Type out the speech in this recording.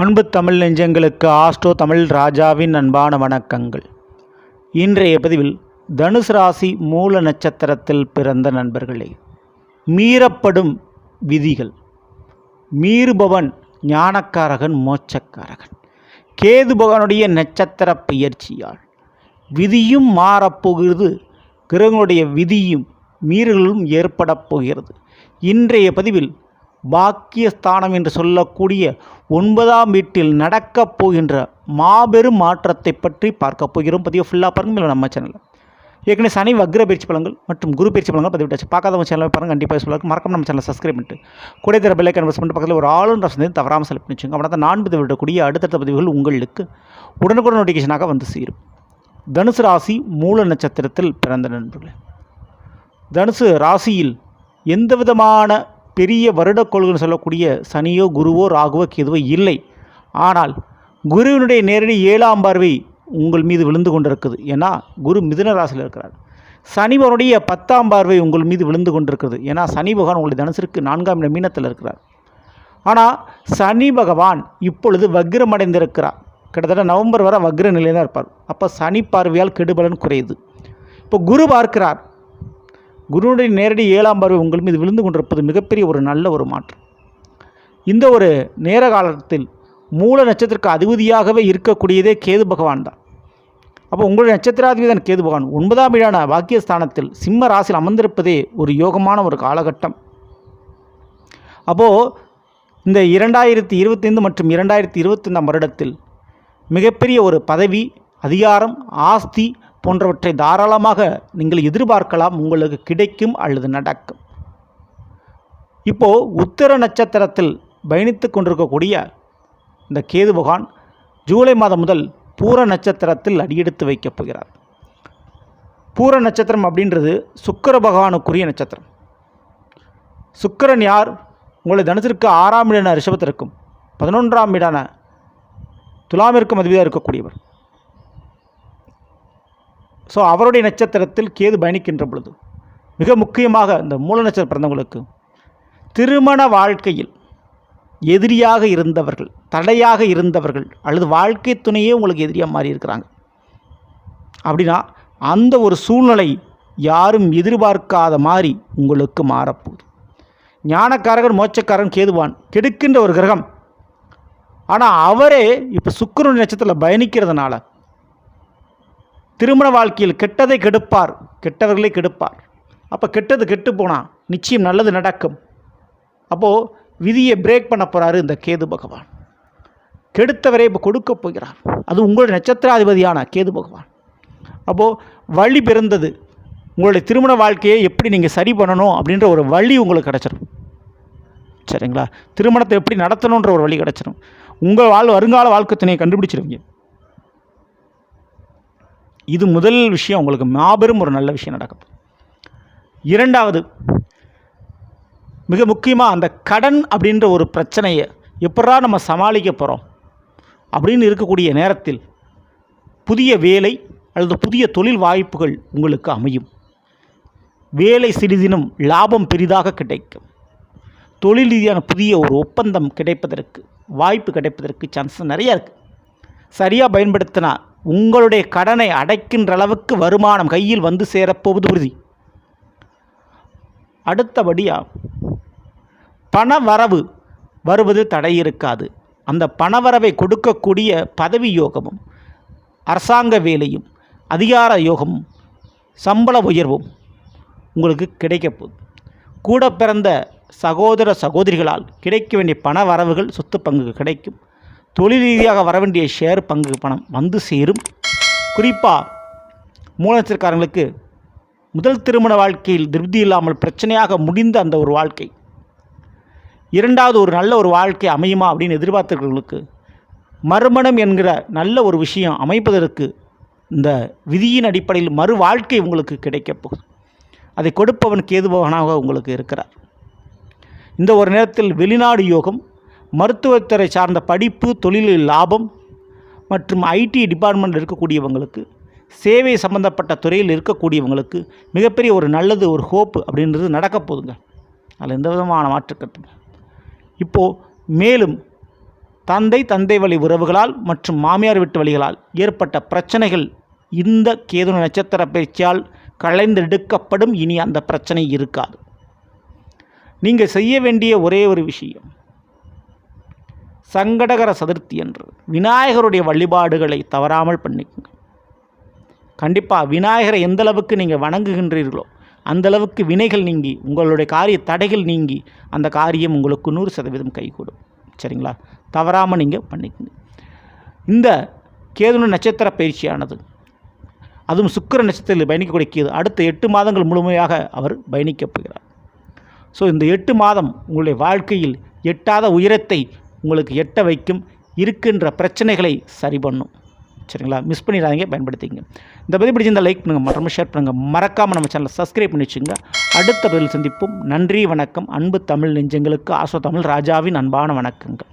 அன்பு தமிழ் நெஞ்சங்களுக்கு ஆஸ்ட்ரோ தமிழ் ராஜாவின் அன்பான வணக்கங்கள். இன்றைய பதிவில் தனுசு ராசி மூல நட்சத்திரத்தில் பிறந்த நண்பர்களே மீறப்படும் விதிகள். மீறுபவன் ஞானக்காரகன் மோட்சக்காரகன். கேது பகவானுடைய நட்சத்திர பயிற்சியால் விதியும் மாறப்போகிறது கிரகங்களுடைய விதியும் மீறல்களும் ஏற்படப் போகிறது. இன்றைய பதிவில் பாக்கியஸ்தானம் என்று சொல்லக்கூடிய ஒன்பதாம் வீட்டில் நடக்கப் போகின்ற மாபெரும் மாற்றத்தை பற்றி பார்க்க போகிறோம். பதிவு ஃபுல்லாக பாருங்கள் நம்ம சேனலில் ஏற்கனவே சனி வக்ர பயிற்சி பலங்கள் மற்றும் குரு பயிற்சி பலங்கள் பதிவிட்டாச்சு. பார்க்காதவங்க சேனல் பாருங்கள் கண்டிப்பாக சொல்லுவாங்க மறக்காம நம்ம சேனலை சப்ஸ்கிரைப் பண்ணிட்டு கூட தர பெல்லை கன்வெர்ஸ் பண்ணிட்டு பக்கத்தில் ஒரு ஆளுநர் வந்து தவறாமல் செலக்ட் பண்ணி வச்சுங்க அப்படின்னா நான் விடக்கூடிய அடுத்தடுத்த பதிவுகள் உங்களுக்கு உடனுக்குடன் நோட்டிஃபிகேஷனாக வந்து சேரும். தனுசு ராசி மூல நட்சத்திரத்தில் பிறந்த நண்பர்களே. தனுசு ராசியில் எந்த விதமான பெரிய வருட சொல்லக்கூடிய சனியோ குருவோ ராகுவோ கேதுவோ இல்லை. ஆனால் குருவினுடைய நேரடி ஏழாம் பார்வை உங்கள் மீது விழுந்து கொண்டிருக்குது. ஏன்னா குரு மிதுன ராசியில் இருக்கிறார். சனிவனுடைய பத்தாம் பார்வை உங்கள் மீது விழுந்து கொண்டிருக்கிறது. ஏன்னா சனி பகவான் உங்களுடைய தனுசிற்கு நான்காம் இட மீனத்தில் இருக்கிறார். ஆனால் சனி பகவான் இப்பொழுது வக்ரமடைந்திருக்கிறார். கிட்டத்தட்ட நவம்பர் வரை வக்ர நிலையில் தான் இருப்பார். அப்போ சனி பார்வையால் கெடுபலன் குறையுது. இப்போ குரு பார்க்கிறார். குருவுடைய நேரடி ஏழாம் பார்வை உங்கள் மீது விழுந்து கொண்டிருப்பது மிகப்பெரிய ஒரு நல்ல ஒரு மாற்றம். இந்த ஒரு நேர காலத்தில் மூல நட்சத்திரக்கு அதிபதியாகவே இருக்கக்கூடியதே கேது பகவான் தான். அப்போ உங்களுடைய நட்சத்திராதிபதிதான் கேது பகவான். ஒன்பதாம் வீடான பாக்கியஸ்தானத்தில் சிம்ம ராசியில் அமர்ந்திருப்பதே ஒரு யோகமான ஒரு காலகட்டம். அப்போது இந்த இரண்டாயிரத்தி இருபத்தைந்து மற்றும் இரண்டாயிரத்தி இருபத்தைந்தாம் வருடத்தில் மிகப்பெரிய ஒரு பதவி அதிகாரம் ஆஸ்தி போன்றவற்றை தாராளமாக நீங்கள் எதிர்பார்க்கலாம் உங்களுக்கு கிடைக்கும் அல்லது நடக்கும். இப்போது உத்தர நட்சத்திரத்தில் பயணித்து கொண்டிருக்கக்கூடிய இந்த கேது பகவான் ஜூலை மாதம் முதல் பூர நட்சத்திரத்தில் அடியெடுத்து வைக்கப் போகிறார். பூர நட்சத்திரம் அப்படின்றது சுக்கிர பகவானுக்குரிய நட்சத்திரம். சுக்கிரன் யார்? உங்களை தனுசிற்கு ஆறாம் இடான ரிஷபத்திற்கும் பதினொன்றாம் இடான துலாமிற்கும் அதிபதியாக இருக்கக்கூடியவர். ஸோ அவருடைய நட்சத்திரத்தில் கேது பயணிக்கின்ற பொழுது மிக முக்கியமாக இந்த மூல நட்சத்திரம் பிறந்தவங்களுக்கு திருமண வாழ்க்கையில் எதிரியாக இருந்தவர்கள் தடையாக இருந்தவர்கள் அல்லது வாழ்க்கை துணையே உங்களுக்கு எதிரியாக மாறி இருக்கிறாங்க அப்படின்னா அந்த ஒரு சூழ்நிலை யாரும் எதிர்பார்க்காத மாதிரி உங்களுக்கு மாறப்போகுது. ஞானக்காரகன் மோச்சக்காரன் கேதுவான் கெடுக்கின்ற ஒரு கிரகம். ஆனால் அவரே இப்போ சுக்கிரன் நட்சத்திரத்தில் பயணிக்கிறதுனால திருமண வாழ்க்கையில் கெட்டதை கெடுப்பார். கெட்டவர்களை கெடுப்பார். அப்போ கெட்டது கெட்டு போனால் நிச்சயம் நல்லது நடக்கும். அப்போது விதியை பிரேக் பண்ண போகிறாரு இந்த கேது பகவான். கெடுத்தவரை இப்போ கொடுக்க போகிறார். அது உங்களுடைய நட்சத்திராதிபதியான கேது பகவான். அப்போது வழி பிறந்தது. உங்களுடைய திருமண வாழ்க்கையை எப்படி நீங்கள் சரி பண்ணணும் அப்படின்ற ஒரு வழி உங்களுக்கு கிடச்சிடும் சரிங்களா? திருமணத்தை எப்படி நடத்தணுன்ற ஒரு வழி கிடச்சிடும் உங்கள் வாழ் வருங்கால வாழ்க்கை துணையை கண்டுபிடிச்சிருவீங்க. இது முதல் விஷயம் உங்களுக்கு மாபெரும் ஒரு நல்ல விஷயம் நடக்கும் இரண்டாவது மிக முக்கியமாக அந்த கடன் அப்படின்ற ஒரு பிரச்சனையை எப்படா நம்ம சமாளிக்க போகிறோம் அப்படின்னு இருக்கக்கூடிய நேரத்தில் புதிய வேலை அல்லது புதிய தொழில் வாய்ப்புகள் உங்களுக்கு அமையும். வேலை சிறிதினும் லாபம் பெரிதாக கிடைக்கும். தொழில் ரீதியான புதிய ஒரு ஒப்பந்தம் கிடைப்பதற்கு வாய்ப்பு கிடைப்பதற்கு சான்ஸ் நிறையா இருக்குது சரியாக பயன்படுத்தினா உங்களுடைய கடனை அடைக்கின்ற அளவுக்கு வருமானம் கையில் வந்து சேரப்போவது உறுதி. அடுத்தபடியாக பண வரவு வருவது தடை இருக்காது. அந்த பணவரவை கொடுக்கக்கூடிய பதவி யோகமும் அரசாங்க வேலையும் அதிகார யோகமும் சம்பள உயர்வும் உங்களுக்கு கிடைக்கப்போகுது கூட பிறந்த சகோதர சகோதரிகளால் கிடைக்க வேண்டிய பண வரவுகள் சொத்து பங்கு கிடைக்கும். தொழில் ரீதியாக வர வேண்டிய ஷேர் பங்கு பணம் வந்து சேரும். குறிப்பாக மூலத்திற்காரங்களுக்கு முதல் திருமண வாழ்க்கையில் திருப்தி இல்லாமல் பிரச்சனையாக முடிந்த அந்த ஒரு வாழ்க்கை. இரண்டாவது ஒரு நல்ல ஒரு வாழ்க்கை அமையுமா அப்படின்னு எதிர்பார்த்தவர்களுக்கு மறுமணம் என்கிற நல்ல ஒரு விஷயம் அமைப்பதற்கு இந்த விதியின் அடிப்படையில் மறு வாழ்க்கை உங்களுக்கு கிடைக்கப் போகுது. அதை கொடுப்பவன் கேதுபவனாக உங்களுக்கு இருக்கிறார். இந்த ஒரு நேரத்தில் வெளிநாடு யோகம் மருத்துவத்துறை சார்ந்த படிப்பு தொழிலில் லாபம் மற்றும் ஐடி டிபார்ட்மெண்ட்டில் இருக்கக்கூடியவங்களுக்கு சேவை சம்பந்தப்பட்ட துறையில் இருக்கக்கூடியவங்களுக்கு மிகப்பெரிய ஒரு நல்லது ஒரு ஹோப்பு அப்படின்றது நடக்கப் போகுதுங்க. அதில் எந்த விதமான மாற்றுக்கட்டு இப்போது மேலும் தந்தை தந்தை வழி உறவுகளால் மற்றும் மாமியார் வீட்டு வழிகளால் ஏற்பட்ட பிரச்சனைகள் இந்த கேதுன நட்சத்திர பயிற்சியால் களைந்தெடுக்கப்படும் இனி அந்த பிரச்சனை இருக்காது. நீங்கள் செய்ய வேண்டிய ஒரே ஒரு விஷயம் சங்கடகர சதுர்த்தி என்று. விநாயகருடைய வழிபாடுகளை தவறாமல் பண்ணிக்கோங்க. கண்டிப்பாக விநாயகரை எந்தளவுக்கு நீங்கள் வணங்குகின்றீர்களோ அந்தளவுக்கு வினைகள் நீங்கி உங்களுடைய காரிய தடைகள் நீங்கி அந்த காரியம் உங்களுக்கு நூறு சதவீதம் கைகூடும். சரிங்களா? தவறாமல் நீங்கள் பண்ணிக்கோங்க. இந்த கேதுன நட்சத்திர பயிற்சியானது அதுவும் சுக்கிர நட்சத்திரத்தில் பயணிக்கக்கூடிய கேது அடுத்த எட்டு மாதங்கள் முழுமையாக அவர் பயணிக்கப் போகிறார். ஸோ இந்த எட்டு மாதம் உங்களுடைய வாழ்க்கையில் எட்டாத உயரத்தை உங்களுக்கு எட்ட வைக்கும் இருக்கின்ற பிரச்சனைகளை சரி பண்ணும். சரிங்களா? மிஸ் பண்ணிடாதீங்க பயன்படுத்திங்க இந்த பதிவு பிடிச்சிருந்தால் லைக் பண்ணுங்கள் மற்றும் ஷேர் பண்ணுங்கள் மறக்காமல் நம்ம சேனலை சப்ஸ்கிரைப் பண்ணி வச்சுங்க அடுத்த பதில் சந்திப்போம். நன்றி வணக்கம். அன்பு தமிழ் நெஞ்சங்களுக்கு ஆசோ தமிழ் ராஜாவின் அன்பான வணக்கங்கள்.